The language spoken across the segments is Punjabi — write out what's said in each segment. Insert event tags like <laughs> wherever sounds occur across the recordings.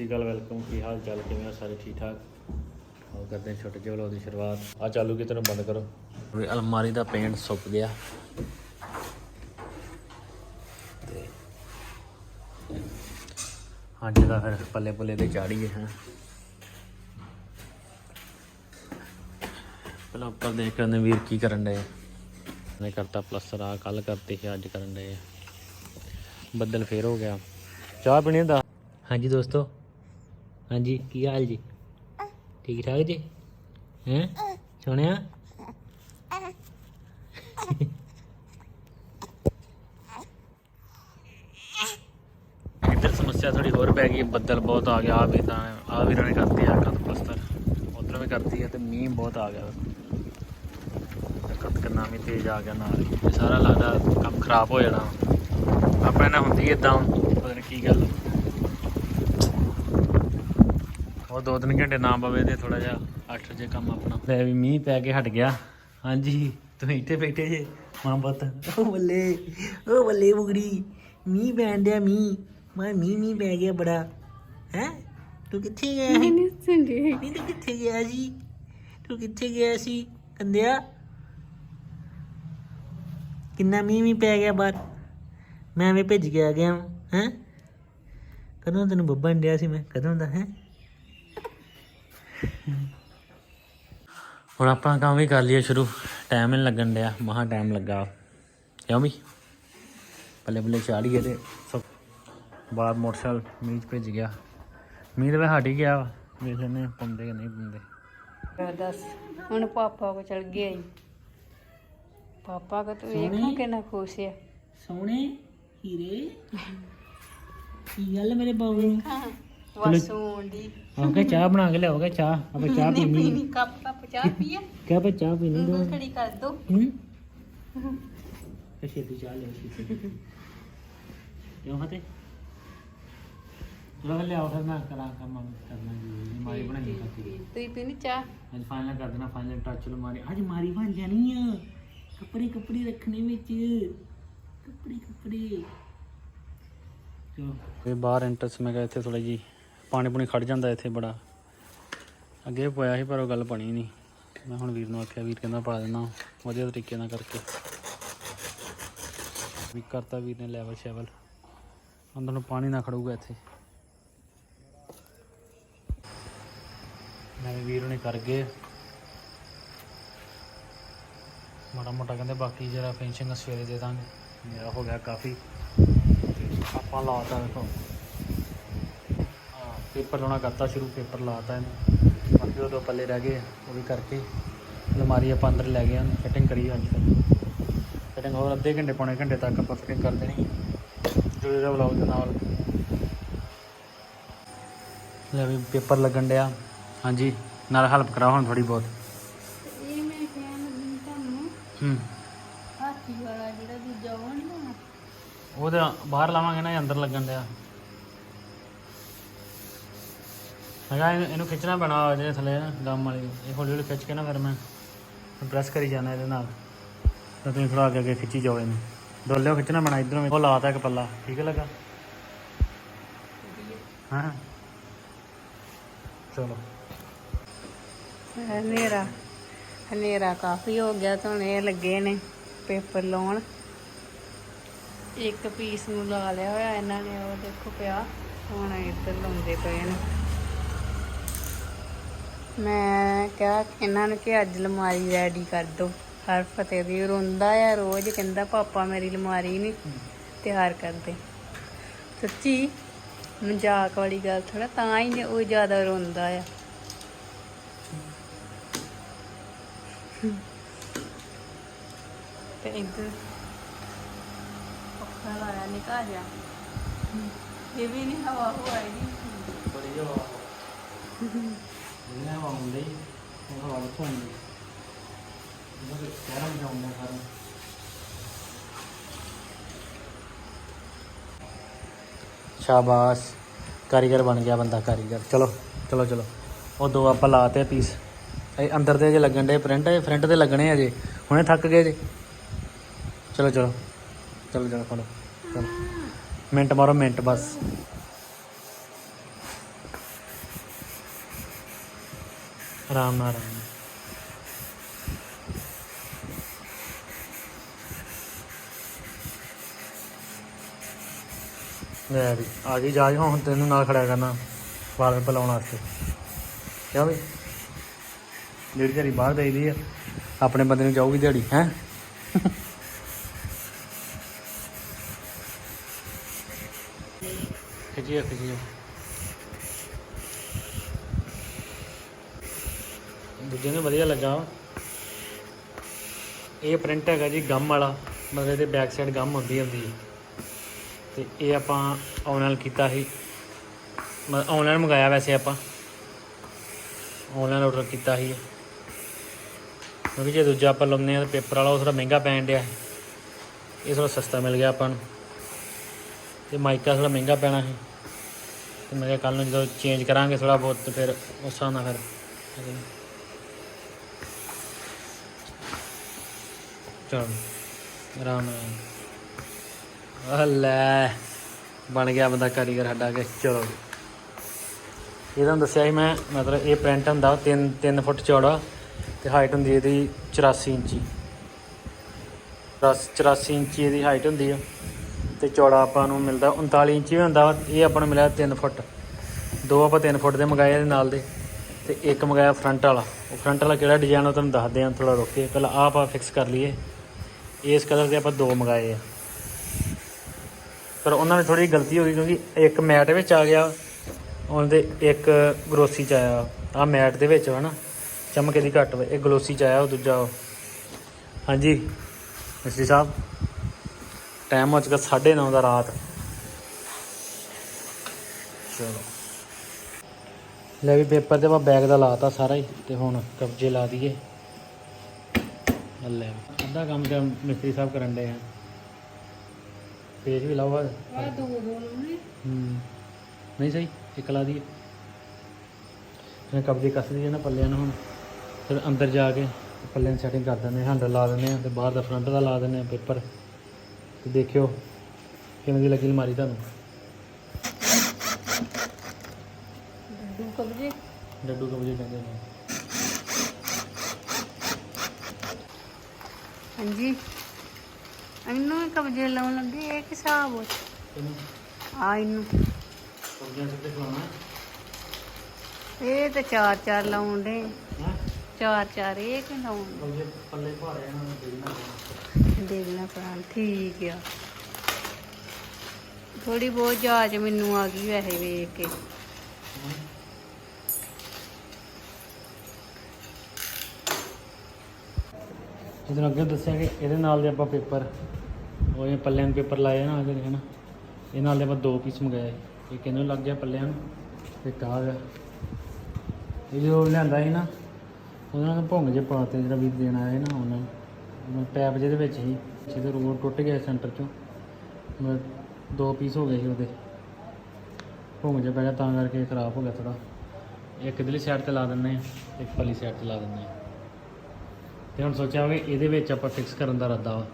ਸ਼੍ਰੀ ਅਕਾਲ ਵੈਲਕਮ। ਕੀ ਹਾਲ ਚਾਲ? ਕਿਵੇਂ ਹੋ? ਸਾਰੇ ਠੀਕ ਠਾਕ? ਆਓ ਕਰਦੇ ਹਾਂ ਛੋਟੇ ਜਿਹੇ ਵਲੋਗ ਦੀ ਸ਼ੁਰੂਆਤ। ਆ ਚਾਲੂ ਕੀ ਤੈਨੂੰ ਬੰਦ ਕਰੋ? ਅਲਮਾਰੀ ਦਾ ਪੇਂਟ ਸੁੱਕ ਗਿਆ। ਤੇ ਅੱਜ ਦਾ ਫਿਰ ਪੱਲੇ ਪੁੱਲੇ ਤੇ ਚਾੜੀਏ ਹਾਂ ਪਹਿਲਾਂ ਉੱਪਰ ਦੇਖ ਕੇ ਉਹਨੇ ਵੀਰ ਕੀ ਕਰਨ ਡਏ ਨੇ ਕਰਤਾ ਪਲਸਟਰ ਆ ਕੱਲ ਕਰਤੇ ਸੀ ਅੱਜ ਕਰਨ ਡਏ ਆ। ਬੱਦਲ ਫੇਰ ਹੋ ਗਿਆ। ਚਾਹ ਪੀਣੀ ਦਾ ਹਾਂਜੀ ਦੋਸਤੋ ਹਾਂਜੀ, ਕੀ ਹਾਲ ਜੀ? ਠੀਕ ਠਾਕ ਜੀ? ਹੈਂ? ਸੁਣਿਆ? ਇੱਧਰ ਸਮੱਸਿਆ ਥੋੜੀ ਹੋਰ ਪੈ ਗਈ, ਬੱਦਲ ਬਹੁਤ ਆ ਗਿਆ ਆ ਵੀ ਤਾਂ ਆ ਵੀ ਰਣੇ ਕਰਤੀ ਆ ਕਦ ਪਲਸਤਰ। ਉਧਰ ਵੀ ਕਰਤੀ ਹੈ ਤੇ ਮੀਂਹ ਬਹੁਤ ਆ ਗਿਆ। ਕਦ ਕਿੰਨਾ ਵੀ ਤੇਜ਼ ਆ ਗਿਆ ਨਾਲ ਸਾਰਾ ਲੱਗਦਾ ਕੰਮ ਖਰਾਬ ਹੋ ਜਾਣਾ। ਆਪਣੇ ਨਾਲ ਹੁੰਦੀ ਇਦਾਂ ਪਤਾ ਨਹੀਂ ਕੀ ਗੱਲ। ਉਹ ਦੋ ਤਿੰਨ ਘੰਟੇ ਨਾ ਪਵੇ ਤੇ ਥੋੜਾ ਜਿਹਾ ਅੱਠ ਜੇ ਕੰਮ ਆਪਣਾ। ਲੈ ਵੀ ਮੀਂਹ ਪੈ ਕੇ ਹਟ ਗਿਆ। ਹਾਂਜੀ ਤੁਸੀਂ ਇੱਥੇ ਬੈਠੇ ਜੇ ਮਾਂ ਪੁੱਤ। ਉਹ ਬੱਲੇ ਉਹ ਬੱਲੇ ਬੁਗੜੀ ਮੀਂਹ ਪੈਣ ਡਿਆ ਮੀਂਹ। ਮੈਂ ਮੀਂਹ ਮੀਂਹ ਪੈ ਗਿਆ ਬੜਾ। ਹੈ? ਤੂੰ ਕਿੱਥੇ ਗਿਆ ਸੀ? ਨਹੀਂ ਸੁਣਦੀ ਨਹੀਂ ਤੂੰ ਕਿੱਥੇ ਗਿਆ ਸੀ? ਤੂੰ ਕਿੱਥੇ ਗਿਆ ਸੀ ਕੰਦਿਆ ਕਿੰਨਾ ਮੀਂਹ ਮੀਂਹ ਪੈ ਗਿਆ ਬਾਹਰ? ਮੈਂ ਵੀ ਭਿੱਜ ਕੇ ਆ ਗਿਆ ਹੈ? ਕਦੋਂ ਤੈਨੂੰ ਬੱਬਾ ਡਿਆ ਸੀ ਮੈਂ? ਕਦੋਂ ਦਾ ਹੈ? ਹੁਣ ਆਪਣਾ ਕੰਮ ਵੀ ਕਰ ਲਿਆ ਸ਼ੁਰੂ। ਟਾਈਮ ਨਹੀਂ ਲੱਗਣ ਡਿਆ। ਮਹਾ ਟਾਈਮ ਲੱਗਾ। ਕਿਉਂ ਵੀ ਪੱਲੇ ਪੱਲੇ ਚਾੜੀਏ ਤੇ ਸਭ। ਬਾਹਰ ਮੋਟਰਸਾਈਕਲ ਮੀਂਹ 'ਚ ਭਿੱਜ ਗਿਆ। ਮੀਂਹ ਤੇ ਵੈ ਹਟ ਹੀ ਗਿਆ ਵਾ। ਵੇਖ ਲੈਨੇ ਪੰਦੇ ਕਿ ਨਹੀਂ ਪੰਦੇ। ਦੱਸ ਹੁਣ ਪਾਪਾ ਕੋ ਚਲ ਗਿਆ ਈ ਪਾਪਾ ਕੋ ਤੂੰ ਵੇਖਾਂ ਕਿੰਨਾ ਖੁਸ਼ ਆ। ਸੋਹਣੇ ਹੀਰੇ? ਕੀ ਗੱਲ ਮੇਰੇ ਬਾਬੂ ਨੂੰ? ਦੀ ਆਉਂਗਾ ਚਾਹ ਬਣਾ ਕੇ ਲਿਆਓਗਾ ਚਾਹ ਆਪਾਂ ਚਾਹ ਪੀਣੀ ਪੀਣੀ ਕੱਪ ਕੱਪ ਚਾਹ ਪੀਆ ਕਿਆ ਆਪਾਂ ਚਾਹ ਪੀਣੀ ਦੋ ਖੜੀ ਕਰ ਦੋ। ਹੂੰ। ਛੇਤੀ ਚਾਹ ਲਿਓ ਛੇਤੀ। ਕਿਉਂ ਫਤੇ ਚਲੋ ਫਿਰ ਲਿਆਓ ਫਿਰ ਮੈਂ ਕਰਾਂ ਕੰਮ ਕਰਨਾ ਜੀ ਮਾਰੀ ਬਣਾਈ ਖਾਤੀ ਤੂੰ ਪੀਣੀ ਚਾਹ? ਅੱਜ ਫਾਈਨਲ ਕਰ ਦੇਣਾ ਫਾਈਨਲ ਟੱਚ ਲੋ ਮਾਰੀ ਅੱਜ ਮਾਰੀ ਬਣ ਜਾਣੀ ਆ। ਕੱਪੜੇ ਕੱਪੜੇ ਰੱਖਣੇ ਵਿੱਚ। ਕੱਪੜੇ ਕੱਪੜੇ। ਚਲੋ। ਬਾਹਰ ਐਂਟਰਸ ਮੈਂ ਕਿਹਾ ਇੱਥੇ ਥੋੜਾ ਜੀ ਪਾਣੀ ਪੂਣੀ ਖੜ ਜਾਂਦਾ ਇੱਥੇ ਬੜਾ। ਅੱਗੇ ਵੀ ਪਾਇਆ ਸੀ, ਪਰ ਉਹ ਗੱਲ ਬਣੀ ਨਹੀਂ। ਮੈਂ ਹੁਣ ਵੀਰ ਨੂੰ ਆਖਿਆ, ਵੀਰ ਕਹਿੰਦਾ ਪਾ ਦੇਣਾ ਵਧੀਆ ਤਰੀਕੇ ਨਾਲ ਕਰਕੇ। ਵੀ ਕਰਤਾ ਵੀਰ ਨੇ ਲੈਵਲ ਸ਼ੈਵਲ। ਅੰਦਰ ਨੂੰ ਪਾਣੀ ਨਾ ਖੜੂਗਾ ਇੱਥੇ। ਮੈਂ ਵੀਰ ਨੇ ਕਰ ਗਏ। ਮਾੜਾ ਮੋਟਾ ਕਹਿੰਦੇ ਬਾਕੀ ਜਿਹੜਾ ਫਿਨਿਸ਼ਿੰਗ ਸਵੇਰੇ ਦੇ ਦਾਂਗੇ। ਮੇਰਾ ਹੋ ਗਿਆ ਕਾਫੀ। ਤੇ ਆਪਾਂ ਲਾਤਾ ਦੇਖੋ। ਪੇਪਰ ਲਾਉਣਾ ਕਰਤਾ ਸ਼ੁਰੂ ਪੇਪਰ ਲਾਤਾ ਇਹਨੂੰ। ਬਾਕੀ ਉਹ ਦੋ ਪੱਲੇ ਰਹਿ ਗਏ ਉਹ ਵੀ ਕਰਕੇ ਅਲਮਾਰੀ ਆਪਾਂ ਅੰਦਰ ਲੈ ਗਏ ਫਿਟਿੰਗ ਕਰੀ ਅੱਜ ਫਿਰ ਫਿਟਿੰਗ ਹੋਰ ਅੱਧੇ ਘੰਟੇ ਪੌਣੇ ਘੰਟੇ ਤੱਕ ਆਪਾਂ ਫਿਟਿੰਗ ਕਰ ਦੇਣੀ। ਜੋ ਇਹਦਾ ਵਲੌਗ ਦੇ ਨਾਲ। ਲੈ ਵੀ ਪੇਪਰ ਲੱਗਣ ਡਿਆ। ਹਾਂਜੀ ਨਾਲ ਹੈਲਪ ਕਰਾ ਹੁਣ ਥੋੜੀ ਬਹੁਤ। ਇਹ ਮੈਂ ਕਹਿਣ ਲੱਗੀ ਤੁਹਾਨੂੰ ਹੂੰ। ਹਾਥੀ ਵਾਲਾ ਜਿਹੜਾ ਦੂਜਾ ਉਹ ਨੀ ਲਾਉਣਾ ਉਹ ਤਾਂ ਬਾਹਰ ਲਾਵਾਂਗੇ ਨਾ ਇਹ ਅੰਦਰ ਲੱਗਣ ਡਿਆ। ਹੈਗਾ ਇਹਨੂੰ ਇਹਨੂੰ ਖਿੱਚਣਾ ਪੈਣਾ ਜਿਹੜੇ ਥੱਲੇ ਨਾ ਗਮ ਵਾਲੀ ਇਹ ਹੌਲੀ ਹੌਲੀ ਖਿੱਚ ਕੇ ਨਾ ਫਿਰ ਮੈਂ ਪ੍ਰੈਸ ਕਰੀ ਜਾਣਾ ਇਹਦੇ ਨਾਲ। ਤਾਂ ਤੁਸੀਂ ਥੋੜਾ ਅੱਗੇ ਅੱਗੇ ਖਿੱਚੀ ਜਾਓ ਇਹਨੂੰ। ਡੋਲਿਓ ਖਿੱਚਣਾ ਪੈਣਾ ਇਧਰੋਂ ਉਹ ਲਾਤਾ ਇੱਕ ਪੱਲਾ। ਠੀਕ ਲੱਗਾ? ਹਾਂ। ਚਲੋ। ਹਨੇਰਾ। ਹਨੇਰਾ ਕਾਫੀ ਹੋ ਗਿਆ ਤਾਂ ਹੁਣ ਇਹ ਲੱਗੇ ਨੇ ਪੇਪਰ ਲਾਉਣ। ਇੱਕ ਪੀਸ ਨੂੰ ਲਾ ਲਿਆ ਹੋਇਆ ਇਹਨਾਂ ਨੇ, ਉਹ ਦੇਖੋ ਪਿਆ। ਹੁਣ ਇੱਧਰ ਲਾਉਂਦੇ ਪਏ ਨੇ। ਮੈਂ ਕਿਹਾ ਇਹਨਾਂ ਨੂੰ ਕਿ ਅੱਜ ਅਲਮਾਰੀ ਰੈਡੀ ਕਰ ਦੋ ਹਰ ਫਤਿਹ ਦੀ ਰੋਂਦਾ ਆ ਰੋਜ਼ ਕਹਿੰਦਾ ਪਾਪਾ ਮੇਰੀ ਅਲਮਾਰੀ ਨਹੀਂ ਤਿਆਰ ਕਰਦੇ। ਸੱਚੀ ਮਜ਼ਾਕ ਵਾਲੀ ਗੱਲ ਥੋੜਾ ਤਾਂ ਹੀ ਉਹ ਜ਼ਿਆਦਾ ਰੋਂਦਾ ਆ। ਤੇ ਇੱਧਰ ਪੱਖਾ ਲਾਇਆ ਨਿਕਾ ਜਾ ਇਹ ਵੀ ਨਹੀਂ ਹਵਾ ਹੋਏਗੀ ਬੜੀ ਹਵਾ। ਇਹਨਾਂ ਹਵਾ ਹੁੰਦੀ ਉਹ ਹਵਾ ਕਿੱਥੋਂ ਆਉਂਦੀ ਇਹਨਾਂ ਸ਼ਾਬਾਸ਼ ਕਾਰੀਗਰ ਬਣ ਗਿਆ ਬੰਦਾ, ਕਾਰੀਗਰ। ਚਲੋ ਚਲੋ ਚਲੋ। ਉਹ ਦੋ ਆਪਾਂ ਲਾਤੇ ਪੀਸ ਇਹ ਅੰਦਰ ਦੇ ਜੇ ਲੱਗਣ ਦੇ ਪ੍ਰਿੰਟ ਇਹ ਫਰੰਟ ਤੇ ਲੱਗਣੇ ਆ ਜੇ। ਹੁਣੇ ਥੱਕ ਗਏ ਜੇ। ਚਲੋ ਚਲੋ। ਚਲੋ ਚਲੋ, ਫੜੋ। ਚਲੋ। ਮਿੰਟ ਮਾਰੋ, ਮਿੰਟ ਬਸ। ਆਰਾਮ ਨਾਲ। ਆਰਾਮ ਨਾਲ ਲੈ ਵੀ, ਆ ਗਈ ਜਾ ਹੁਣ ਤੈਨੂੰ ਨਾਲ ਖੜਿਆ ਕਰਨਾ, ਵਾਲ ਬਲਾਉਣ ਵਾਸਤੇ। ਕਿਆ ਵੀ? ਜਿਹੜੀ ਦਿਹਾੜੀ ਬਾਹਰ ਦੇਈਦੀ ਆ, ਆਪਣੇ ਬੰਦੇ ਨੂੰ ਜਾਊਗੀ ਦਿਹਾੜੀ, ਹੈ? ਦੂਜੇ ਵਧੀਆ ਲੱਗਾ। ਇਹ ਪ੍ਰਿੰਟ ਹੈਗਾ ਜੀ ਗਮ ਵਾਲਾ, ਮਤਲਬ ਇਹਦੇ ਬੈਕ ਸਾਈਡ ਗਮ ਹੁੰਦੀ ਹੁੰਦੀ ਹੈ ਤੇ ਇਹ ਆਪਾਂ ਆਨਲਾਈਨ ਕੀਤਾ ਸੀ। ਆਨਲਾਈਨ ਮੰਗਾਇਆ ਵੈਸੇ ਆਪਾਂ। ਆਨਲਾਈਨ ਆਰਡਰ ਕੀਤਾ ਸੀ। ਕਿਉਂਕਿ ਜੇ ਦੂਜਾ ਆਪਾਂ ਲਾਉਂਦੇ ਆ ਤਾਂ ਪੇਪਰ ਵਾਲਾ, ਉਹ ਥੋੜਾ ਮਹਿੰਗਾ ਪੈਣ ਡਿਆ। ਇਹ ਥੋੜਾ ਸਸਤਾ ਮਿਲ ਗਿਆ ਆਪਾਂ ਨੂੰ। ਤੇ ਮਾਈਕਾ ਥੋੜਾ ਮਹਿੰਗਾ ਪੈਣਾ ਸੀ। ਤੇ ਮੈਂ ਕਿਹਾ ਕੱਲ ਨੂੰ ਜਦੋਂ ਚੇਂਜ ਕਰਾਂਗੇ ਥੋੜਾ ਬਹੁਤ ਫਿਰ ਉਸ ਹਿਸਾਬ ਨਾਲ ਫਿਰ। ਚਲ, ਆਰਾਮ ਨਾਲ। ਲੈ, ਬਣ ਗਿਆ ਬੰਦਾ ਕਾਰੀਗਰ ਸਾਡਾ ਕਿ ਚਲੋ ਇਹ ਤੁਹਾਨੂੰ ਦੱਸਿਆ ਸੀ ਮੈਂ, ਮਤਲਬ ਇਹ ਪ੍ਰਿੰਟ ਹੁੰਦਾ 3 3 ਫੁੱਟ ਚੌੜਾ ਤੇ ਹਾਈਟ ਹੁੰਦੀ ਇਹਦੀ 84 ਇੰਚੀ। 84 ਇੰਚੀ ਇਹਦੀ ਹਾਈਟ ਹੁੰਦੀ ਆ। ਤੇ ਚੌੜਾ ਆਪਾਂ ਨੂੰ ਮਿਲਦਾ 39 ਇੰਚੀ ਵੀ ਹੁੰਦਾ ਵਾ ਇਹ ਆਪਾਂ ਨੂੰ ਮਿਲਿਆ 3 ਫੁੱਟ। ਦੋ ਆਪਾਂ 3 ਫੁੱਟ ਦੇ ਮੰਗਾਏ ਇਹਦੇ ਨਾਲ ਦੇ, ਤੇ ਇੱਕ ਮੰਗਾਇਆ ਫਰੰਟ ਵਾਲਾ। ਉਹ ਫਰੰਟ ਵਾਲਾ ਕਿਹੜਾ ਡਿਜ਼ਾਈਨ ਉਹ ਤੁਹਾਨੂੰ ਦੱਸਦੇ ਹਾਂ ਥੋੜਾ ਰੁਕ ਕੇ, ਪਹਿਲਾਂ ਆਪ ਆਪਾਂ ਫਿਕਸ ਕਰ ਲਈਏ। ਇਸ ਕਲਰ ਦੇ ਆਪਾਂ ਦੋ ਮੰਗਾਏ ਆ। ਪਰ ਉਹਨਾਂ ਨੇ ਥੋੜੀ ਗਲਤੀ ਹੋ ਗਈ ਕਿਉਂਕਿ ਇੱਕ ਮੈਟ ਵਿੱਚ ਆ ਗਿਆ, ਉਹਦੇ ਇੱਕ ਗਲੋਸੀ ਚ ਆਇਆ। ਆ ਮੈਟ ਦੇ ਵਿੱਚ ਵਾ ਨਾ, ਚਮਕ ਇਹਦੀ ਘੱਟ ਵਾ ਇਹ ਗਲੋਸੀ ਚ ਆਇਆ ਉਹ ਦੂਜਾ ਉਹ। ਹਾਂਜੀ ਮਿਸਟਰੀ ਸਾਹਿਬ ਟਾਈਮ ਹੋ ਚੁੱਕਾ 9:30 ਦਾ ਰਾਤ। ਚਲੋ। ਲੈ ਵੀ ਪੇਪਰ ਤੇ ਆਪਾਂ ਬੈਗ ਦਾ ਲਾਤਾ ਸਾਰਾ ਹੀ, ਤੇ ਹੁਣ ਕਬਜੇ ਲਾ ਦਈਏ। ਲੈ। ਅੱਧਾ ਕੰਮ ਤੇ ਮਿਸਤਰੀ ਸਾਹਿਬ ਕਰਨ ਦੇ ਆ। ਪੇਜ ਵੀ ਲਾਓ ਆ। ਆ ਦੋ ਦੋ ਨੇ ਹੂੰ। ਨਹੀਂ ਸਹੀ ਇੱਕ ਲਾ ਦਈਏ। ਮੈਂ ਕਬਜੇ ਕੱਸ ਦਈਏ ਨਾ ਪੱਲਿਆਂ ਨੂੰ ਹੁਣ। ਫਿਰ ਅੰਦਰ ਜਾ ਕੇ ਪੱਲਿਆਂ ਦੀ ਸੈਟਿੰਗ ਕਰ ਦਿੰਦੇ ਹਾਂ ਹੈਂਡਲ ਲਾ ਦਿੰਦੇ ਹਾਂ ਤੇ ਬਾਹਰ ਦਾ ਫਰੰਟ ਦਾ ਲਾ ਦਿੰਦੇ ਹਾਂ ਪੇਪਰ ਤੇ ਦੇਖਿਓ ਕਿਵੇਂ ਦੀ ਲੱਗੀ ਅਲਮਾਰੀ ਤੁਹਾਨੂੰ। ਦੋ ਕਬਜੇ? ਡੱਡੂ ਕਬਜੇ ਕਹਿੰਦੇ ਨੇ। ਹਾਂਜੀ। ਇਹਨੂੰ ਵੀ ਕਬਜੇ ਲਾਉਣ ਲੱਗੇ ਇਹ ਕੀ ਹਿਸਾਬ ਹੋ ਆ ਇਹਨੂੰ। ਖਵਾਉਣਾ ਇਹ ਤੇ ਚਾਰ ਚਾਰ ਲਾਉਣ ਦੇ। ਹੈ? ਚਾਰ ਚਾਰ ਇਹ ਕਿ ਲਾਉਣ ਕਬਜੇ ਪੱਲੇ ਭਾਰੇ ਇਹਨਾਂ ਨੂੰ ਦੇਖਣਾ ਠੀਕ ਆ। ਥੋੜੀ ਬਹੁਤ ਜਾਚ ਮੈਨੂੰ ਆ ਗਈ ਵੈਸੇ ਵੇਖ ਕੇ। ਇਹਦੇ ਅੱਗੇ ਦੱਸਿਆ ਕਿ ਇਹਦੇ ਨਾਲ ਦੇ ਆਪਾਂ ਪੇਪਰ, ਉਹ ਇਹ ਪੱਲਿਆਂ ਨੂੰ ਪੇਪਰ ਲਾਏ ਨਾ, ਜਿਹੜੇ ਹਨਾ, ਇਹ ਨਾਲ ਦੇ ਆਪਾਂ ਦੋ ਪੀਸ ਮੰਗਾਏ ਇੱਕ ਇਹਨੂੰ ਲੱਗ ਗਿਆ ਪੱਲਿਆਂ ਨੂੰ? ਤੇ ਇੱਕ ਆ ਗਿਆ ਇਹ ਜੋ ਲਿਆਂਦਾ ਸੀ ਨਾ, ਉਹਨਾਂ ਨੇ ਭੁੰਗ ਜੇ ਪਾਤੇ, ਜਿਹੜਾ ਵੀ ਦੇਣਾ ਆਇਆ ਸੀ ਨਾ, ਉਹਨਾਂ ਨੂੰ। ਪੈਪ ਜਿਹਦੇ ਵਿੱਚ ਸੀ, ਜਿਹਦੇ ਰੋਡ ਟੁੱਟ ਗਿਆ ਸੈਂਟਰ ਚੋਂ। ਮਤਲਬ ਦੋ ਪੀਸ ਹੋ ਗਏ ਸੀ ਉਹਦੇ। ਭੁੰਗ ਜੇ ਪੈ ਗਿਆ, ਤਾਂ ਕਰਕੇ ਖਰਾਬ ਹੋ ਗਿਆ ਥੋੜਾ ਇੱਕ ਇਧਰਲੀ ਸਾਈਡ ਤੇ ਲਾ ਦਿੰਦੇ ਆ, ਇੱਕ ਪੱਲੀ ਸਾਈਡ ਤੇ ਲਾ ਦਿੰਦੇ ਆ। ਤੇ ਹੁਣ ਸੋਚਿਆ ਕਿ ਇਹਦੇ ਵਿੱਚ ਆਪਾਂ ਫਿਕਸ ਕਰਨ ਦਾ ਇਰਾਦਾ ਵਾ।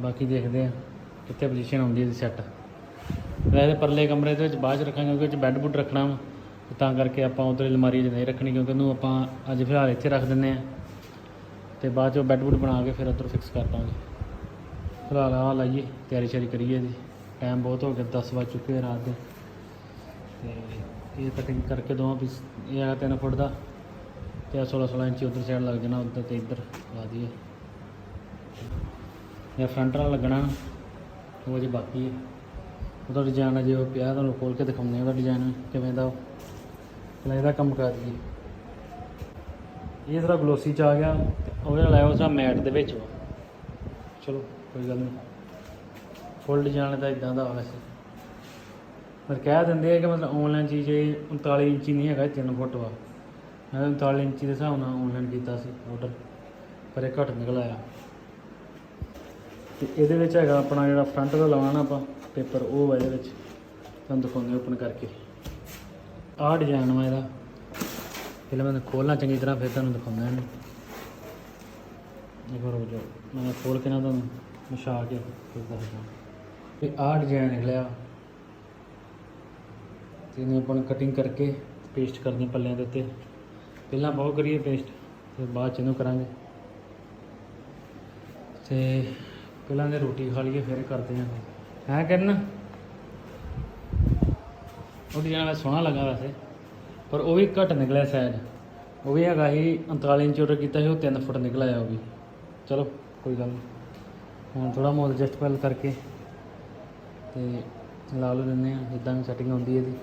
ਬਾਕੀ ਦੇਖਦੇ ਆ ਕਿੱਥੇ ਪੋਜੀਸ਼ਨ ਆਉਂਦੀ ਹੈ ਇਹਦੀ ਸੈੱਟ ਵੈਸੇ ਪਰਲੇ ਕਮਰੇ ਦੇ ਵਿੱਚ ਬਾਅਦ ਚ ਰੱਖਾਂਗੇ ਕਿਉਂਕਿ ਵਿੱਚ ਬੈੱਡ ਬੁੱਡ ਰੱਖਣਾ ਵਾ। ਤਾਂ ਕਰਕੇ ਆਪਾਂ ਉਧਰ ਅਲਮਾਰੀ 'ਚ ਨਹੀਂ ਰੱਖਣੀ ਕਿਉਂਕਿ ਉਹਨੂੰ ਆਪਾਂ ਅੱਜ ਫਿਲਹਾਲ ਇੱਥੇ ਰੱਖ ਦਿੰਨੇ ਆ ਤੇ ਬਾਅਦ ਚੋਂ ਬੈੱਡ ਬੁੱਡ ਬਣਾ ਕੇ ਫਿਰ ਉੱਧਰ ਫਿਕਸ ਕਰ ਦਾਂਗੇ। ਫਿਲਹਾਲ ਆ ਲਾਈਏ, ਤਿਆਰੀ ਸ਼ਰੀ ਕਰੀਏ ਜੀ ਟਾਈਮ ਬਹੁਤ ਹੋ ਗਿਆ 10 ਵੱਜ ਚੁੱਕੇ ਰਾਤ ਦੇ। ਤੇ ਇਹ ਕਟਿੰਗ ਕਰਕੇ ਦੋਵਾਂ ਪੀਸ ਇਹ ਹੈਗਾ 3 ਫੁੱਟ ਦਾ। ਤੇ ਆਹ 16 16 ਇੰਚੀ ਉਧਰ ਸਾਈਡ ਲੱਗ ਜਾਣਾ, ਉਧਰ ਤੇ ਇੱਧਰ ਲਾ ਦਈਏ। ਇਹ ਫਰੰਟ ਨਾਲ ਲੱਗਣਾ, ਉਹ ਜੇ ਬਾਕੀ ਹੈ। ਉਹਦਾ ਡਿਜ਼ਾਈਨ ਅਜੇ ਉਹ ਪਿਆ, ਤੁਹਾਨੂੰ ਖੋਲ ਕੇ ਦਿਖਾਉਂਦੇ ਹਾਂ ਉਹਦਾ ਡਿਜ਼ਾਈਨ ਕਿਵੇਂ ਦਾ ਪਹਿਲਾਂ ਇਹਦਾ ਕੰਮ ਕਰ ਦਈਏ। ਇਹ ਥੋੜਾ ਗਲੋਸੀ ਚ ਆ ਗਿਆ, ਤੇ ਉਹਦੇ ਨਾਲ ਆਇਆ ਉਸ ਮੈਟ ਦੇ ਵਿੱਚ ਵਾ। ਚਲੋ, ਕੋਈ ਗੱਲ ਨਹੀਂ। ਫੁੱਲ ਡਿਜ਼ਾਈਨ ਤਾਂ ਇਦਾਂ ਦਾ ਵਾ ਵੈਸੇ। ਪਰ ਕਹਿ ਦਿੰਦੇ ਆ ਕਿ ਮਤਲਬ ਆਨਲਾਈਨ ਚੀਜ਼ ਇਹ 39 ਇੰਚੀ ਨਹੀਂ ਹੈਗਾ 3 ਫੁੱਟ ਵਾ। ਮੈਂ 39 ਇੰਚੀ ਦੇ ਹਿਸਾਬ ਨਾਲ ਆਨਲਾਈਨ ਕੀਤਾ ਸੀ ਆਰਡਰ ਪਰ ਇਹ ਘੱਟ ਨਿਕਲ ਆਇਆ। ਤੇ ਇਹਦੇ ਵਿੱਚ ਹੈਗਾ ਆਪਣਾ ਜਿਹੜਾ ਫਰੰਟ ਦਾ ਲਾਉਣਾ ਆਪਾਂ ਪੇਪਰ ਉਹ ਵਾ ਇਹਦੇ ਵਿੱਚ। ਤੁਹਾਨੂੰ ਦਿਖਾਉਂਦੇ ਓਪਨ ਕਰਕੇ। ਆਹ ਡਿਜ਼ਾਈਨ ਵਾ ਇਹਦਾ। ਪਹਿਲਾਂ ਮੈਂ ਖੋਲਣਾ ਚੰਗੀ ਤਰ੍ਹਾਂ, ਫਿਰ ਤੁਹਾਨੂੰ ਦਿਖਾਉਂਦਾ ਇਹਨੂੰ। ਇੱਕ ਵਾਰ ਰੁਕ ਜਾਓ। ਮੈਂ ਖੋਲ ਕੇ ਨਾ ਤੁਹਾਨੂੰ ਵਿਛਾ ਕੇ ਫਿਰ ਦੱਸਦਾ। ਤੇ ਆਹ ਡਿਜ਼ਾਈਨ ਨਿਕਲਿਆ। ਤੇ ਇਹਨੂੰ ਆਪਾਂ ਕਟਿੰਗ ਕਰਕੇ ਪੇਸਟ ਕਰਨੀ ਪੱਲਿਆਂ ਦੇ ਉੱਤੇ। ਪਹਿਲਾਂ ਬਹੁਤ ਕਰੀਏ ਪੇਸਟ ਤੇ ਬਾਅਦ ਚ ਇਹਨੂੰ ਕਰਾਂਗੇ। ਤੇ ਪਹਿਲਾਂ ਦੇ ਰੋਟੀ ਖਾ ਲਈਏ, ਫਿਰ ਕਰਦੇ ਹਾਂ। ਹੈ ਕਰਨ? ਉਹ ਡਿਜ਼ਾਈਨ ਵੈਸੇ ਸੋਹਣਾ ਲੱਗਾ ਵੈਸੇ, ਪਰ ਉਹ ਵੀ ਘੱਟ ਨਿਕਲਿਆ ਸਾਈਜ਼ ਉਹ ਵੀ ਹੈਗਾ ਸੀ 39 ਇੰਚ ਆਰਡਰ ਕੀਤਾ ਸੀ, ਉਹ 3 ਫੁੱਟ ਨਿਕਲ ਆਇਆ ਉਹ ਵੀ। ਚਲੋ, ਕੋਈ ਗੱਲ ਨਹੀਂ। ਹੁਣ ਥੋੜਾ ਮੋਲ ਐਡਜਸਟ ਪੈਲ ਕਰਕੇ, ਤੇ ਲਾ ਲਓ ਦਿੰਦੇ ਆ ਜਿੱਦਾਂ ਵੀ ਸੈਟਿੰਗ ਹੁੰਦੀ ਇਹਦੀ।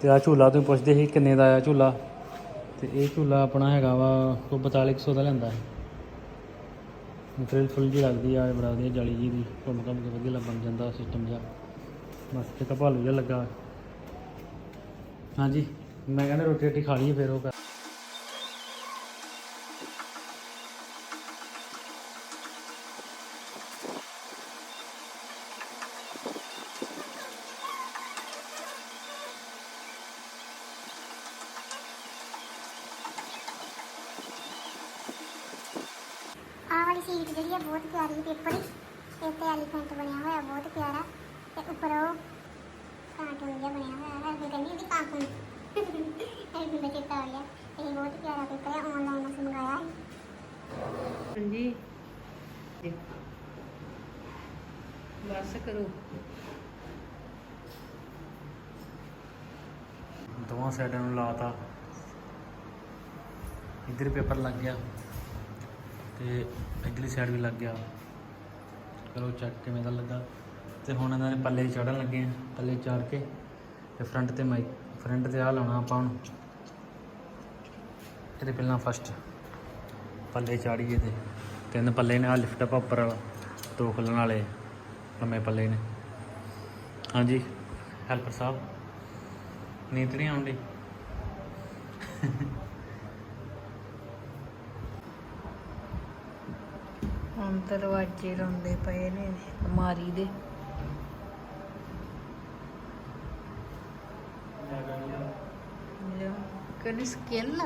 ਤੇ ਆ ਝੂਲਾ ਤੁਸੀਂ ਪੁੱਛਦੇ ਸੀ ਕਿੰਨੇ ਦਾ ਆਇਆ ਝੂਲਾ? ਤੇ ਇਹ ਝੂਲਾ ਆਪਣਾ ਹੈਗਾ ਵਾ ਕੋਈ 4200 ਦਾ ਲੈਂਦਾ ਹੈ ਮਟੀਰੀਅਲ ਫੁੱਲ ਜੀ ਲੱਗਦੀ ਆ ਬੜਾ ਵਧੀਆ ਜਾਲੀ ਜੀ ਦੀ, ਘੁੰਮ ਘੁੰਮ ਕੇ ਵਧੀਆ ਬਣ ਜਾਂਦਾ ਸਿਸਟਮ ਜਿਹਾ। ਬਸ ਤੇ ਤਾਂ ਜਿਹਾ ਲੱਗਾ। ਹਾਂਜੀ, ਮੈਂ ਕਹਿੰਦਾ ਰੋਟੀ ਰੋਟੀ ਖਾ ਲਈਏ ਫਿਰ ਉਹ ਕਰ ਆਹ ਵਾਲੀ ਸੀਟ ਜਿਹੜੀ ਹੈ ਬਹੁਤ ਪਿਆਰੀ ਪੇਪਰ ਇਹ ਤੇ ਐਲੀਫੈਂਟ ਬਣਿਆ ਹੋਇਆ ਬਹੁਤ ਪਿਆਰਾ ਤੇ ਉੱਪਰ ਉਹ ਕਾਰਟੂਨ ਜਿਹਾ ਬਣਿਆ ਹੋਇਆ ਹੈ ਫਿਰ ਕਹਿੰਦੀ ਉਹਦੀ ਕਾਰਟੂਨ ਇਹ ਵੀ ਚੇਤਾ ਆ ਗਿਆ। ਇਹ ਬਹੁਤ ਪਿਆਰਾ ਪੇਪਰ ਹੈ ਆਨਲਾਈਨ ਅਸੀਂ ਮੰਗਾਇਆ ਹੈ ਹਾਂਜੀ। ਬਸ ਕਰੋ। ਦੋਵਾਂ ਸਾਈਡਾਂ ਨੂੰ ਲਾਤਾ। ਇੱਧਰ ਪੇਪਰ ਲੱਗ ਗਿਆ ਤੇ ਅਗਲੀ ਸਾਈਡ ਵੀ ਲੱਗ ਗਿਆ। ਚਲੋ ਚੈੱਕ ਕਿਵੇਂ ਦਾ ਲੱਗਾ। ਤੇ ਹੁਣ ਇਹਨਾਂ ਦੇ ਪੱਲੇ ਚੜਨ ਲੱਗੇ ਆ ਪੱਲੇ ਚਾੜ ਕੇ ਤੇ ਫਰੰਟ ਤੇ ਮਾਈਕ ਫਰੰਟ ਤੇ ਆ ਲਾਉਣਾ ਆਪਾਂ ਹੁਣ ਇਹਦੇ ਪਹਿਲਾਂ ਫਸਟ ਪੱਲੇ ਚਾੜੀਏ ਤੇ। ਤਿੰਨ ਪੱਲੇ ਨੇ ਆ ਲਿਫਟ ਅਪ ਉੱਪਰ ਵਾਲਾ। ਦੋ ਖੁੱਲਣ ਵਾਲੇ ਲੰਮੇ ਪੱਲੇ ਨੇ। ਹਾਂਜੀ ਹੈਲਪਰ ਸਾਹਿਬ। ਨੀਂਦ ਨਹੀਂ ਆਉਂਦੀ। ਹੁਣ ਦਰਵਾਜ਼ੇ ਲਾਉਂਦੇ ਪਏ ਨੇ ਅਲਮਾਰੀ ਦੇ। ਕਿਹੜੀ ਸਕਿੱਲ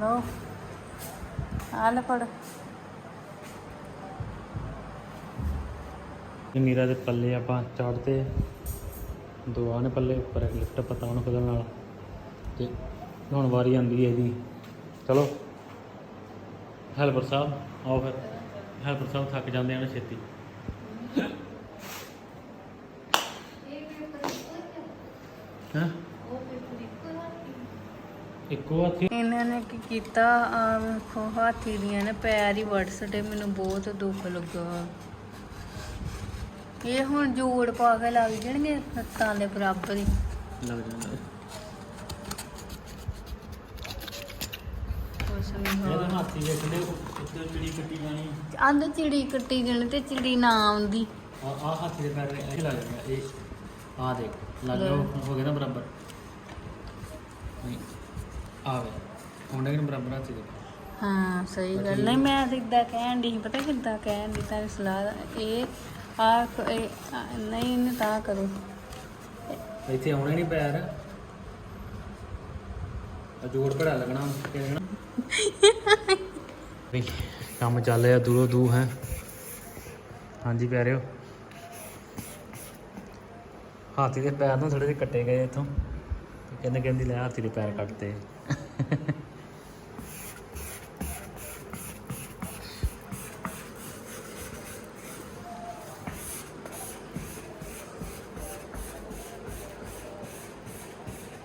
ਲੋ ਆ ਲੈ ਫੜ। ਮੀਰਾ ਦੇ ਪੱਲੇ ਆਪਾਂ ਚਾੜਤੇ ਦੋ ਆਹ ਪੱਲੇ ਉੱਪਰ, ਇੱਕ ਲਿਫਟ ਪਤਾ ਉਹਨੂੰ ਨਾਲ। ਤੇ ਹੁਣ ਵਾਰੀ ਆਂਦੀ ਹੈ ਇਹਦੀ। ਚਲੋ। ਹੈਲਪਰ ਸਾਹਿਬ, ਆਓ ਫਿਰ। ਹੈਲਪਰ ਸਾਹਿਬ ਥੱਕ ਜਾਂਦੇ ਹਨ ਛੇਤੀ। ਹਾਂ? ਇੱਕੋ ਹੱਥੀ। ਇਹਨਾਂ ਨੇ ਕੀ ਕੀਤਾ? ਆ ਵੇਖੋ ਹਾਥੀ ਦੀਆਂ ਨੇ ਪੈਰ ਹੀ ਸਟੇ ਮੈਨੂੰ ਬਹੁਤ ਦੁੱਖ ਲੱਗਾ। ਇਹ ਹੁਣ ਜੋੜ ਪਾ ਕੇ ਲੱਗ ਜਾਣਗੇ ਹੱਥਾਂ ਦੇ ਬਰਾਬਰ ਹੀ। ਲੱਗ ਜਾਂਦਾ ਕੁਛ ਨਹੀਂ ਇਹਦੇ ਹੋਣਾ ਹਾਥੀ ਵੇਖ ਲਿਓ ਉੱਤੇ ਚਿੜੀ ਕੱਟੀ ਜਾਣੀ? ਆਂਦੇ ਚਿੜੀ ਕੱਟੀ ਜਾਣੀ ਤੇ ਚਿੜੀ ਨਾ ਆਉਂਦੀ। ਆ ਆ ਹਾਥੀ ਦੇ ਪੈਰ ਇਹ ਲੱਗ ਗਿਆ ਇਹ ਆ ਦੇਖ ਲੱਗ ਗਿਆ ਹੋ ਗਿਆ ਨਾ ਬਰਾਬਰ। ਨਹੀਂ। ਆਵੇ ਹੁੰਦੇ ਕਿ ਬਰਾਬਰ ਹਾਥੀ ਦੇ ਹਾਂ ਸਹੀ ਗੱਲ। ਨਹੀਂ ਮੈਂ ਤਾਂ ਇਦਾਂ ਕਹਿਣ ਦੀ ਪਤਾ ਕਿੱਦਾਂ ਕਹਿਣ ਦੀ ਤਾਂ ਸਲਾਹ ਦਾ। ਇਹ ਆ ਇਹ ਆ, ਨਹੀਂ ਇਹਨੂੰ ਤਾਂ ਕਰੋ। ਇੱਥੇ ਆਉਣੇ ਨਹੀਂ ਪੈਰ। ਆ ਜੋੜ ਘੜਾ ਲੱਗਣਾ ਕਿਵੇਂ ਨਾ ਵੀ ਕੰਮ ਚੱਲ ਰਿਹਾ ਦੂਰੋਂ ਦੂਰ ਹੈ। ਹਾਂਜੀ ਪਿਆਰਿਓ। ਹਾਥੀ ਦੇ ਪੈਰ ਨੂੰ ਥੋੜੇ ਜਿਹੇ ਕੱਟੇ ਗਏ ਇੱਥੋਂ। ਕਹਿੰਦੇ ਕਹਿੰਦੀ ਲੈ ਹਾਥੀ ਦੇ ਪੈਰ ਕੱਟਤੇ। <laughs>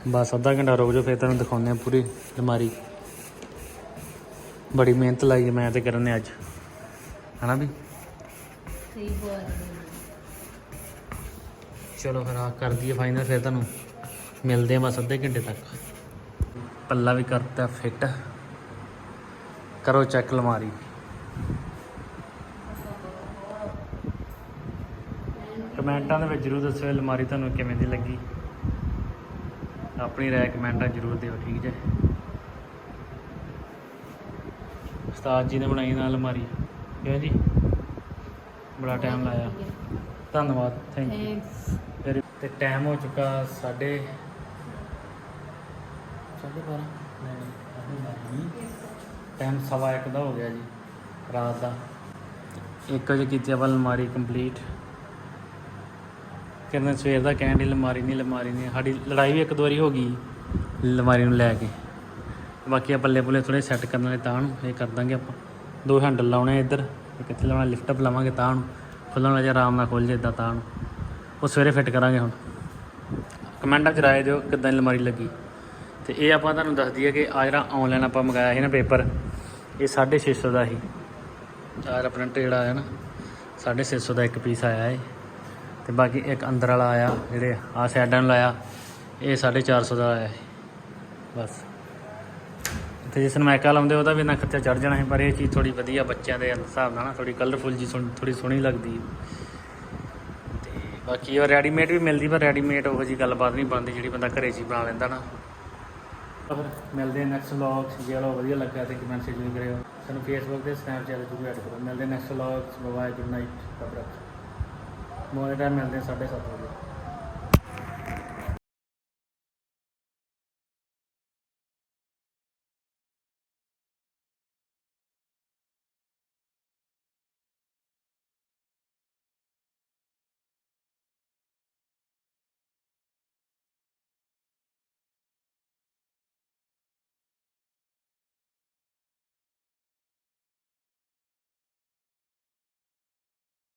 ਬਸ ਅੱਧਾ ਘੰਟਾ ਰੁਕ ਜਾਓ ਫਿਰ ਤੁਹਾਨੂੰ ਦਿਖਾਉਂਦੇ ਆ ਪੂਰੀ ਅਲਮਾਰੀ। ਬੜੀ ਮਿਹਨਤ ਲਾਈ ਹੈ ਮੈਂ ਤੇ ਕਰਨ ਨੇ ਅੱਜ। ਹਨਾ ਵੀ? ਸਹੀ ਚਲੋ ਫਿਰ ਆ ਕਰ ਦਈਏ ਫਾਈਨਲ ਫਿਰ ਤੁਹਾਨੂੰ ਮਿਲਦੇ ਆ ਬਸ ਅੱਧੇ ਘੰਟੇ ਤੱਕ। ਪੱਲਾ ਵੀ ਕਰਤਾ ਫਿੱਟ ਕਰੋ ਚੈੱਕ ਅਲਮਾਰੀ। ਕਮੈਂਟਾਂ ਦੇ ਵਿੱਚ ਜਰੂਰ ਦੱਸਿਓ ਅਲਮਾਰੀ ਤੁਹਾਨੂੰ ਕਿਵੇਂ ਦੀ ਲੱਗੀ। ਆਪਣੀ ਰਾਏ ਕਮੈਂਟਾਂ ਜਰੂਰ ਦਿਓ ਠੀਕ ਜੇ? ਉਸਤਾਦ ਜੀ ਨੇ ਬਣਾਈ ਨਾਲ ਅਲਮਾਰੀ। ਕਿਉਂ ਜੀ? ਬੜਾ ਟਾਈਮ ਲਾਇਆ। ਧੰਨਵਾਦ ਥੈਂਕ ਯੂ ਤੇ ਟਾਈਮ ਹੋ ਚੁੱਕਾ ਸਾਡੇ ਸਾਢੇ ਨਹੀਂ ਟਾਈਮ ਸਵਾ ਇੱਕ ਦਾ ਹੋ ਗਿਆ ਜੀ, ਰਾਤ ਦਾ। ਇੱਕ ਵਜੇ ਕੀਤੀ ਆਪਾਂ ਅਲਮਾਰੀ ਕੰਪਲੀਟ ਕਿਰਨ ਸਵੇਰ ਦਾ ਕਹਿਣ ਦੀ ਲਮਾਰੀ ਨਹੀਂ ਲਮਾਰੀ ਨਹੀਂ। ਸਾਡੀ ਲੜਾਈ ਵੀ ਇੱਕ ਦੋ ਵਾਰੀ ਹੋ ਗਈ। ਲਮਾਰੀ ਨੂੰ ਲੈ ਕੇ। ਬਾਕੀ ਆ ਪੱਲੇ ਪੁੱਲੇ ਥੋੜੇ ਸੈੱਟ ਕਰਨ ਵਾਲੇ ਤਾਂ ਨੂੰ, ਇਹ ਕਰ ਦਾਂਗੇ ਆਪਾਂ। ਦੋ ਹੈਂਡਲ ਲਾਉਣੇ ਇੱਧਰ, ਇੱਕ ਇੱਥੇ ਲਾਉਣਾ ਲਿਫਟ ਅਪ ਲਾਵਾਂਗੇ ਤਾਂ ਨੂੰ। ਖੁੱਲਣ ਜੇ ਆਰਾਮ ਨਾਲ ਖੁੱਲ ਜੇ ਇਦਾਂ ਤਾਂ ਨੂੰ। ਉਹ ਸਵੇਰੇ ਫਿੱਟ ਕਰਾਂਗੇ ਹੁਣ। ਕਮੈਂਟਾਂ 'ਚ ਰਾਏ ਦਿਓ ਕਿੱਦਾਂ ਦੀ ਅਲਮਾਰੀ ਲੱਗੀ। ਤੇ ਇਹ ਆਪਾਂ ਤੁਹਾਨੂੰ ਦੱਸ ਦਈਏ ਕਿ ਆ ਜਿਹੜਾ ਆਨਲਾਈਨ ਆਪਾਂ ਮੰਗਾਇਆ ਸੀ ਨਾ ਪੇਪਰ ਇਹ 650 ਦਾ ਸੀ। ਆਹ ਪ੍ਰਿੰਟ ਜਿਹੜਾ ਆਇਆ ਨਾ 650 ਦਾ ਇੱਕ ਪੀਸ ਆਇਆ ਹੈ ਤੇ ਬਾਕੀ ਇੱਕ ਅੰਦਰ ਵਾਲਾ ਆਇਆ, ਜਿਹੜੇ ਆ ਸਾਈਡਾਂ ਨੂੰ ਲਾਇਆ, ਇਹ 450 ਦਾ ਆਇਆ ਹੈ ਬਸ। ਤੇ ਜਿਸ ਨਮੈਕਾ ਲਾਉਂਦੇ, ਉਹਦਾ ਵੀ ਨਾ ਖਰਚਾ ਚੜ ਜਾਣਾ ਹੈ ਪਰ ਇਹ ਚੀਜ਼ ਥੋੜੀ ਵਧੀਆ ਬੱਚਿਆਂ ਦੇ ਹਿਸਾਬ ਨਾਲ ਨਾ ਥੋੜੀ ਕਲਰਫੁਲ ਜੀ ਥੋੜੀ ਸੋਹਣੀ ਲੱਗਦੀ ਹੈ। ਤੇ ਬਾਕੀ ਉਹ ਰੈਡੀਮੇਡ ਵੀ ਮਿਲਦੀ, ਪਰ ਰੈਡੀਮੇਡ ਉਹੋ ਜੀ ਗੱਲਬਾਤ ਨਹੀਂ ਬਣਦੀ ਜਿਹੜੀ ਬੰਦਾ ਘਰੇ 'ਚ ਹੀ ਬਣਾ ਲੈਂਦਾ ਨਾ। ਫਿਰ ਮਿਲਦੇ ਹਾਂ ਨੈਕਸਟ ਵਲੌਗ ਜੇ ਵਾਲਾ ਵਧੀਆ ਲੱਗਾ ਤੇ ਕਮੈਂਟ ਸੇ ਜ਼ਰੂਰ ਕਰਿਓ। ਸਾਨੂੰ ਫੇਸਬੁੱਕ ਤੇ ਸਨੈਪਚੈਟ ਤੇ ਵੀ ਐਡ ਕਰੋ। ਮਿਲਦੇ next vlog bye good night ਰੱਬ ਰੱਖ। ਟਾਈਮ ਮਿਲਦੇ 7:30 ਵਜੇ।